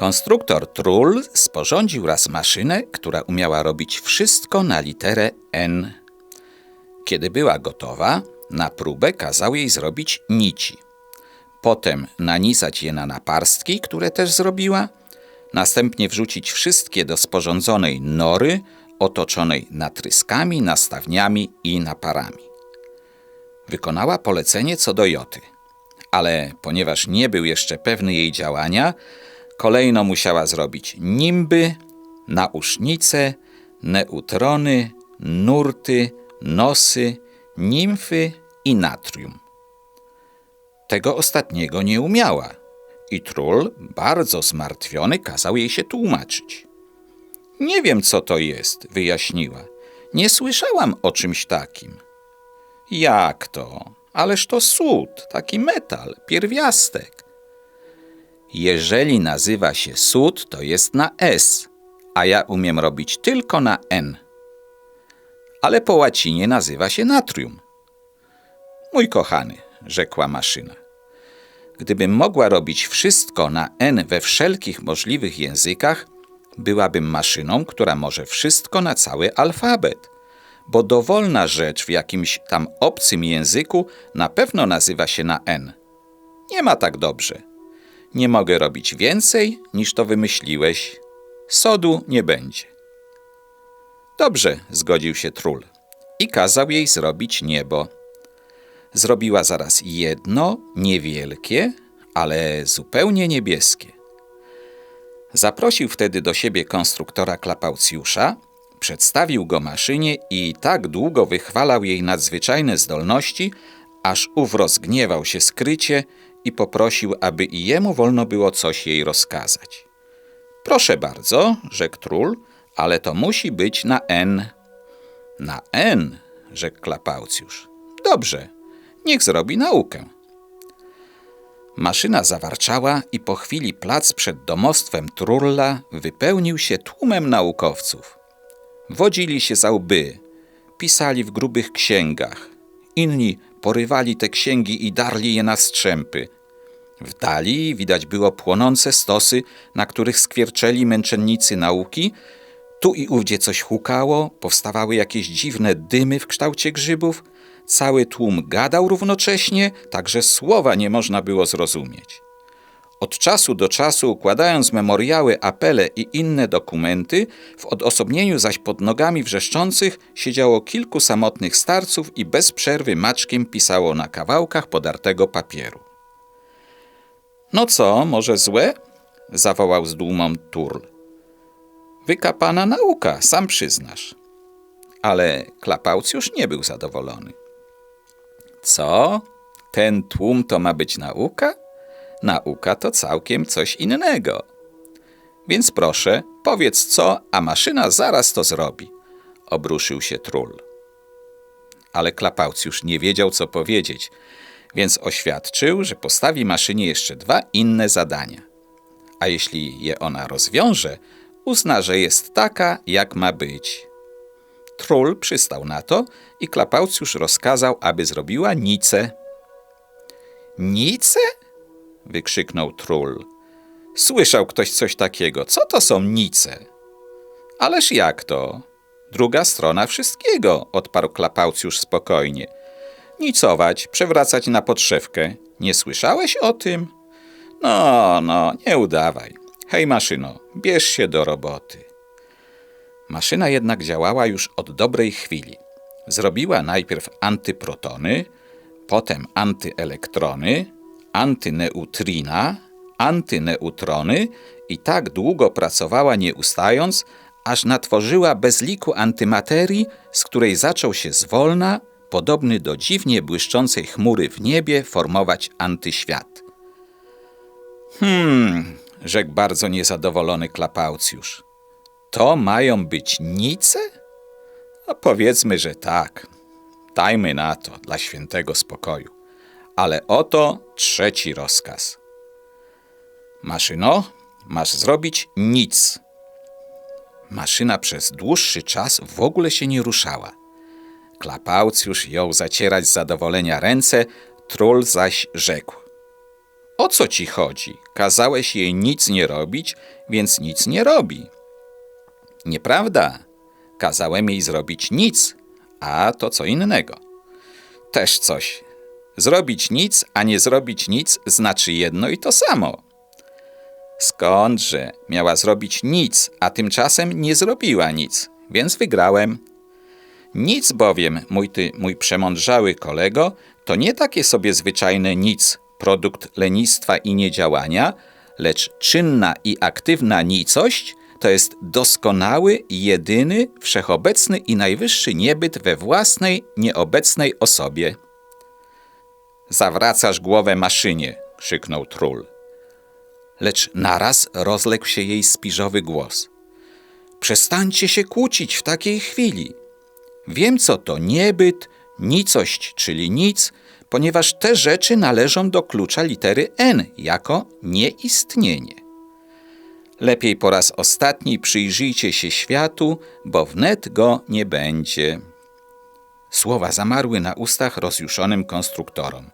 Konstruktor Trull sporządził raz maszynę, która umiała robić wszystko na literę N. Kiedy była gotowa, na próbę kazał jej zrobić nici. Potem nanizać je na naparstki, które też zrobiła, następnie wrzucić wszystkie do sporządzonej nory, otoczonej natryskami, nastawniami i naparami. Wykonała polecenie co do joty, ale ponieważ nie był jeszcze pewny jej działania, kolejno musiała zrobić nimby, nausznice, neutrony, nurty, nosy, nimfy i natrium. Tego ostatniego nie umiała i król, bardzo zmartwiony, kazał jej się tłumaczyć. Nie wiem, co to jest, wyjaśniła. Nie słyszałam o czymś takim. Jak to? Ależ to sód, taki metal, pierwiastek. Jeżeli nazywa się sód, to jest na S, a ja umiem robić tylko na N. Ale po łacinie nazywa się natrium. Mój kochany, rzekła maszyna. Gdybym mogła robić wszystko na N we wszelkich możliwych językach, byłabym maszyną, która może wszystko na cały alfabet. Bo dowolna rzecz w jakimś tam obcym języku na pewno nazywa się na N. Nie ma tak dobrze. Nie mogę robić więcej, niż to wymyśliłeś. Sodu nie będzie. Dobrze, zgodził się Trul i kazał jej zrobić niebo. Zrobiła zaraz jedno, niewielkie, ale zupełnie niebieskie. Zaprosił wtedy do siebie konstruktora Klapaucjusza, przedstawił go maszynie i tak długo wychwalał jej nadzwyczajne zdolności, aż ów rozgniewał się skrycie i poprosił, aby i jemu wolno było coś jej rozkazać. Proszę bardzo, rzekł Trul, ale to musi być na N. Na N, rzekł Klapaucjusz. Dobrze, niech zrobi naukę. Maszyna zawarczała i po chwili plac przed domostwem Trulla wypełnił się tłumem naukowców. Wodzili się za łby, pisali w grubych księgach. Inni porywali te księgi i darli je na strzępy. W dali widać było płonące stosy, na których skwierczeli męczennicy nauki. Tu i ówdzie coś hukało, powstawały jakieś dziwne dymy w kształcie grzybów. Cały tłum gadał równocześnie, tak że słowa nie można było zrozumieć. Od czasu do czasu, układając memoriały, apele i inne dokumenty, w odosobnieniu zaś pod nogami wrzeszczących siedziało kilku samotnych starców i bez przerwy maczkiem pisało na kawałkach podartego papieru. No co, może złe? zawołał z dumą Turl. Wykapana nauka, sam przyznasz. Ale Klapaucjusz nie był zadowolony. Co? Ten tłum to ma być nauka? Nauka to całkiem coś innego. Więc proszę, powiedz co, a maszyna zaraz to zrobi. Obruszył się Trull. Ale Klapaucjusz nie wiedział, co powiedzieć, więc oświadczył, że postawi maszynie jeszcze dwa inne zadania. A jeśli je ona rozwiąże, uzna, że jest taka, jak ma być. Trull przystał na to i Klapaucjusz rozkazał, aby zrobiła nicę. Nice? Wykrzyknął Trull. Słyszał ktoś coś takiego. Co to są nice? Ależ jak to? Druga strona wszystkiego, odparł Klapaucjusz spokojnie. Nicować, przewracać na podszewkę. Nie słyszałeś o tym? No, no, nie udawaj. Hej, maszyno, bierz się do roboty. Maszyna jednak działała już od dobrej chwili. Zrobiła najpierw antyprotony, potem antyelektrony, antyneutrina, antyneutrony i tak długo pracowała nie ustając, aż natworzyła bez liku antymaterii, z której zaczął się zwolna, podobny do dziwnie błyszczącej chmury w niebie, formować antyświat. Hmm, rzekł bardzo niezadowolony Klapaucjusz. To mają być nice? No powiedzmy, że tak. Dajmy na to dla świętego spokoju. Ale oto trzeci rozkaz. Maszyno, masz zrobić nic. Maszyna przez dłuższy czas w ogóle się nie ruszała. Klapaucjusz jął zacierać z zadowolenia ręce, Troll zaś rzekł. o co ci chodzi? Kazałeś jej nic nie robić, więc nic nie robi. Nieprawda. Kazałem jej zrobić nic, a to co innego. Też coś. Zrobić nic, a nie zrobić nic znaczy jedno i to samo. Skądże miała zrobić nic, a tymczasem nie zrobiła nic, więc wygrałem. Nic bowiem, mój ty, mój przemądrzały kolego, to nie takie sobie zwyczajne nic, produkt lenistwa i niedziałania, lecz czynna i aktywna nicość to jest doskonały, jedyny, wszechobecny i najwyższy niebyt we własnej, nieobecnej osobie. Zawracasz głowę maszynie, krzyknął Trul. Lecz naraz rozległ się jej spiżowy głos. Przestańcie się kłócić w takiej chwili. Wiem, co to niebyt, nicość, czyli nic, ponieważ te rzeczy należą do klucza litery N jako nieistnienie. Lepiej po raz ostatni przyjrzyjcie się światu, bo wnet go nie będzie. Słowa zamarły na ustach rozjuszonym konstruktorom.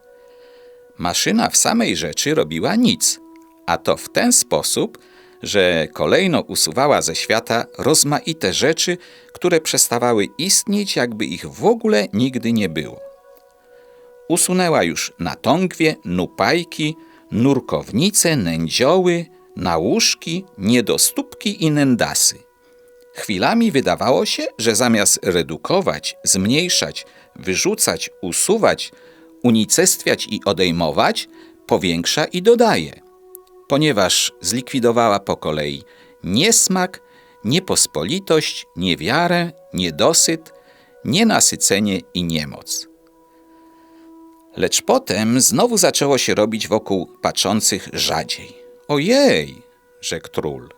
Maszyna w samej rzeczy robiła nic, a to w ten sposób, że kolejno usuwała ze świata rozmaite rzeczy, które przestawały istnieć, jakby ich w ogóle nigdy nie było. Usunęła już natągwie, nupajki, nurkownice, nędzioły, nałużki, niedostópki i nędasy. Chwilami wydawało się, że zamiast redukować, zmniejszać, wyrzucać, usuwać, unicestwiać i odejmować, powiększa i dodaje, ponieważ zlikwidowała po kolei niesmak, niepospolitość, niewiarę, niedosyt, nienasycenie i niemoc. Lecz potem znowu zaczęło się robić wokół patrzących rzadziej. Ojej, rzekł Trul,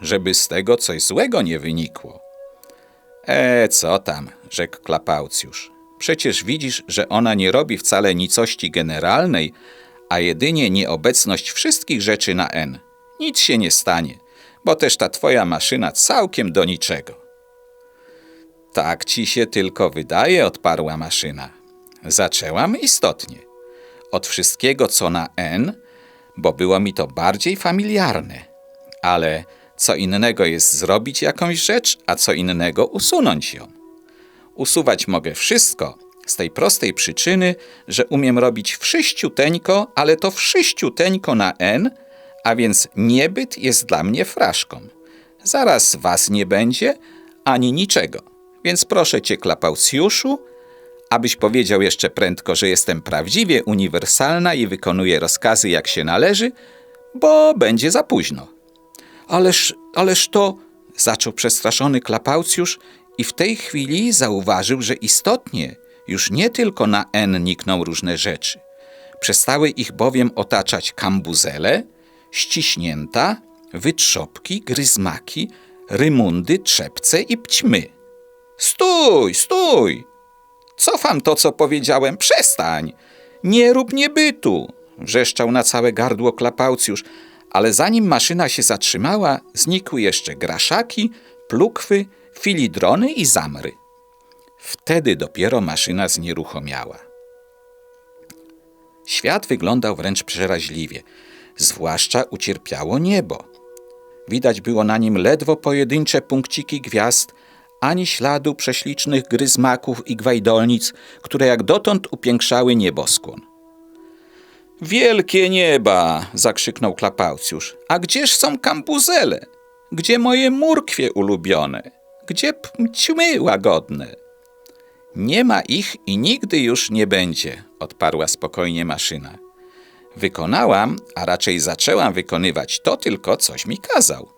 żeby z tego coś złego nie wynikło. E, co tam, rzekł Klapaucjusz. Przecież widzisz, że ona nie robi wcale nicości generalnej, a jedynie nieobecność wszystkich rzeczy na N. Nic się nie stanie, bo też ta twoja maszyna całkiem do niczego. Tak ci się tylko wydaje, odparła maszyna. Zaczęłam istotnie. Od wszystkiego, co na N, bo było mi to bardziej familiarne. Ale co innego jest zrobić jakąś rzecz, a co innego usunąć ją. Usuwać mogę wszystko, z tej prostej przyczyny, że umiem robić wszyściuteńko, ale to wszyściuteńko na N, a więc niebyt jest dla mnie fraszką. Zaraz was nie będzie, ani niczego. Więc proszę cię, Klapaucjuszu, abyś powiedział jeszcze prędko, że jestem prawdziwie uniwersalna i wykonuję rozkazy jak się należy, bo będzie za późno. Ależ, ależ to, zaczął przestraszony Klapaucjusz i w tej chwili zauważył, że istotnie już nie tylko na N nikną różne rzeczy. Przestały ich bowiem otaczać kambuzele, ściśnięta, wytrzopki, gryzmaki, rymundy, trzepce i pćmy. Stój, stój! Cofam to, co powiedziałem, przestań! Nie rób niebytu! Wrzeszczał na całe gardło Klapaucjusz, ale zanim maszyna się zatrzymała, znikły jeszcze graszaki, plukwy, filidrony i zamry. Wtedy dopiero maszyna znieruchomiała. Świat wyglądał wręcz przeraźliwie, zwłaszcza ucierpiało niebo. Widać było na nim ledwo pojedyncze punkciki gwiazd, ani śladu prześlicznych gryzmaków i gwajdolnic, które jak dotąd upiększały nieboskłon. Wielkie nieba! zakrzyknął Klapaucjusz. A gdzież są kampuzele? Gdzie moje murkwie ulubione? Gdzie ćmy łagodne? Nie ma ich i nigdy już nie będzie, odparła spokojnie maszyna. Wykonałam, a raczej zaczęłam wykonywać to tylko, coś mi kazał.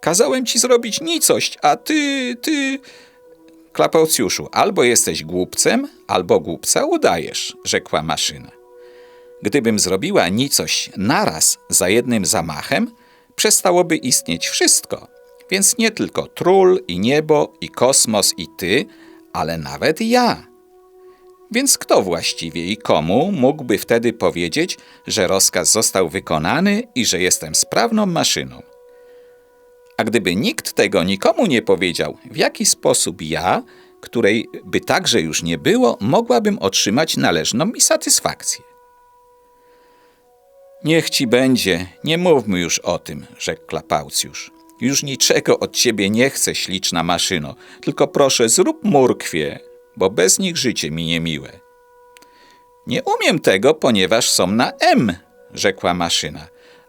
Kazałem ci zrobić nicość, a ty, ty... Klapaucjuszu, albo jesteś głupcem, albo głupca udajesz, rzekła maszyna. Gdybym zrobiła nicość naraz za jednym zamachem, przestałoby istnieć wszystko. Więc nie tylko trul i niebo i kosmos i ty, ale nawet ja. Więc kto właściwie i komu mógłby wtedy powiedzieć, że rozkaz został wykonany i że jestem sprawną maszyną? A gdyby nikt tego nikomu nie powiedział, w jaki sposób ja, której by także już nie było, mogłabym otrzymać należną mi satysfakcję? Niech ci będzie, nie mówmy już o tym, rzekł Klapaucjusz. Już niczego od ciebie nie chcę, śliczna maszyno, tylko proszę zrób murkwie, bo bez nich życie mi niemiłe. Nie umiem tego, ponieważ są na M, rzekła maszyna.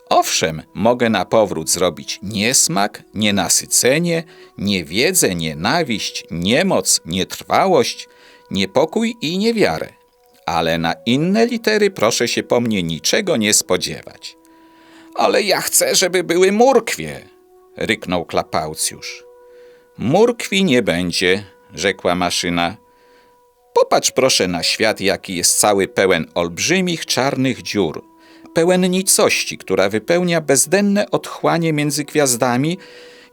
Owszem, mogę na powrót zrobić niesmak, nienasycenie, niewiedzę, nienawiść, niemoc, nietrwałość, niepokój i niewiarę. Ale na inne litery proszę się po mnie niczego nie spodziewać. Ale ja chcę, żeby były murkwie, ryknął Klapaucjusz. Murkwi nie będzie, rzekła maszyna. Popatrz proszę na świat, jaki jest cały pełen olbrzymich czarnych dziur, pełen nicości, która wypełnia bezdenne otchłanie między gwiazdami,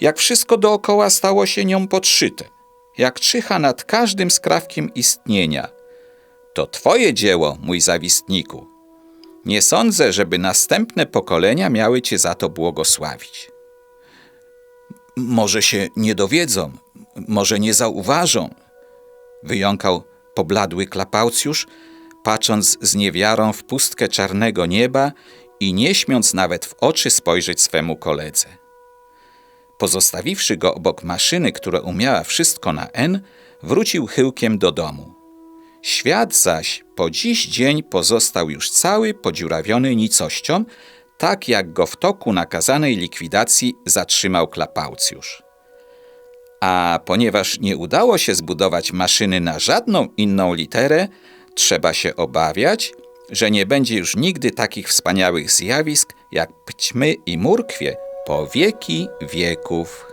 jak wszystko dookoła stało się nią podszyte, jak czyha nad każdym skrawkiem istnienia. To twoje dzieło, mój zawistniku. Nie sądzę, żeby następne pokolenia miały cię za to błogosławić. Może się nie dowiedzą, może nie zauważą, wyjąkał pobladły klapaucjusz, patrząc z niewiarą w pustkę czarnego nieba i nie śmiąc nawet w oczy spojrzeć swemu koledze. Pozostawiwszy go obok maszyny, która umiała wszystko na N, wrócił chyłkiem do domu. Świat zaś po dziś dzień pozostał już cały podziurawiony nicością, tak jak go w toku nakazanej likwidacji zatrzymał klapaucjusz. A ponieważ nie udało się zbudować maszyny na żadną inną literę, trzeba się obawiać, że nie będzie już nigdy takich wspaniałych zjawisk jak pćmy i murkwie po wieki wieków.